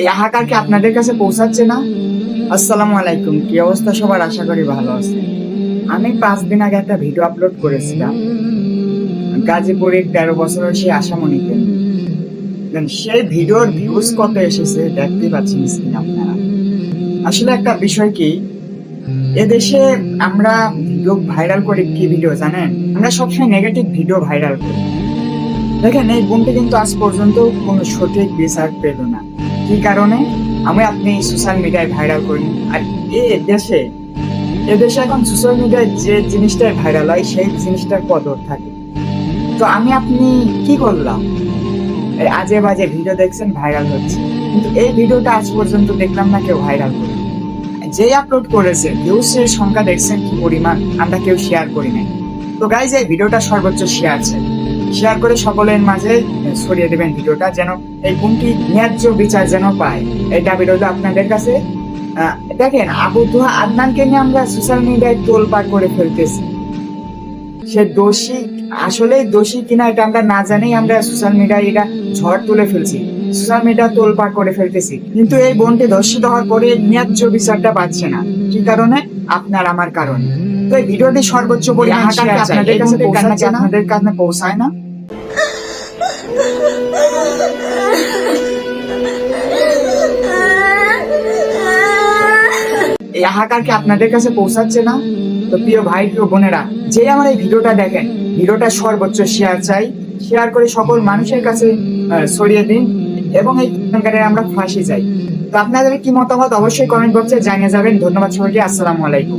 এই হাহাকার কি আপনাদের কাছে পৌঁছাচ্ছে না? আসসালামু আলাইকুম। কি অবস্থা সবার? আশা করি ভালো আছে। আমি পাঁচ দিন আগে একটা ভিডিও আপলোড করেছিলাম। গাজীপুরের তেরো বছরের সেই আশামণিকে। সেই ভিডিওর ভিউজ কত এসেছে দেখতে পাচ্ছেন স্ক্রিন আপনারা। আসলে একটা বিষয় কি? এদেশে আমরা ভিডিও ভাইরাল করি কি ভিডিও জানেন? আমরা সবসময় নেগেটিভ ভিডিও ভাইরাল করি। দেখেন, এই বোনটি কিন্তু আজ পর্যন্ত কোনো সঠিক বিচার পেল না। কি কারণে? আমি আপনি সোশ্যাল মিডিয়ায় ভাইরাল করি। আর এ দেশে এদেশে এখন সোশ্যাল মিডিয়ায় যে জিনিসটাই ভাইরাল হয়, সেই জিনিসটার কদর থাকে। তো আমি আপনি কি করলাম? আজে বাজে ভিডিও দেখছেন ভাইরাল হচ্ছে। কিন্তু এই ভিডিওটা আজ পর্যন্ত দেখলাম না, কেউ ভাইরাল করে যে আপলোড করেছে ভিউসের সংখ্যা দেখছেন কি পরিমাণ, আমরা কেউ শেয়ার করি নাই। তো গাইজ এই ভিডিওটা সর্বোচ্চ শেয়ার চাই। শেয়ার করে সকলের মাঝে ছড়িয়ে দেবেন ভিডিওটা, যেন এই বোনটি ন্যায্য বিচার যেন পায়। এই দাবি রইল আপনাদের কাছে। দেখেন, আবু দুহা আদনানকে নিয়ে আমরা সোশ্যাল মিডিয়ায় তোলপাড় করে ফেলতেছি। সে দোষী আসলে দোষী কিনা এটা আমরা না জানেই আমরা সোশ্যাল মিডিয়ায় এটা ঝড় তুলে ফেলছি। সোশ্যাল মিডিয়া তোলপাড় করে ফেলতেছি। কিন্তু এই বোনটি ধর্ষিত হওয়ার পরে ন্যায্য বিচারটা পাচ্ছে না। কি কারণে? আপনার আমার কারণে। তো এই ভিডিওটি সর্বোচ্চ পরিমাণ আপনাদের কাছে না? আপনাদের কাছে পৌঁছায় না? এই হাহাকার কি আপনাদের কাছে পৌঁছাচ্ছে না? তো প্রিয় ভাই, প্রিয় বোনেরা, যে আমার এই ভিডিওটা দেখেন, ভিডিওটা সর্বোচ্চ শেয়ার চাই। শেয়ার করে সকল মানুষের কাছে ছড়িয়ে দিন এবং এই কেলেঙ্কারির আমরা ফাঁসি যাই তো আপনাদের কি মতামত? অবশ্যই কমেন্ট বক্সে জানিয়ে যাবেন। ধন্যবাদ সবাইকে। আসসালামু আলাইকুম।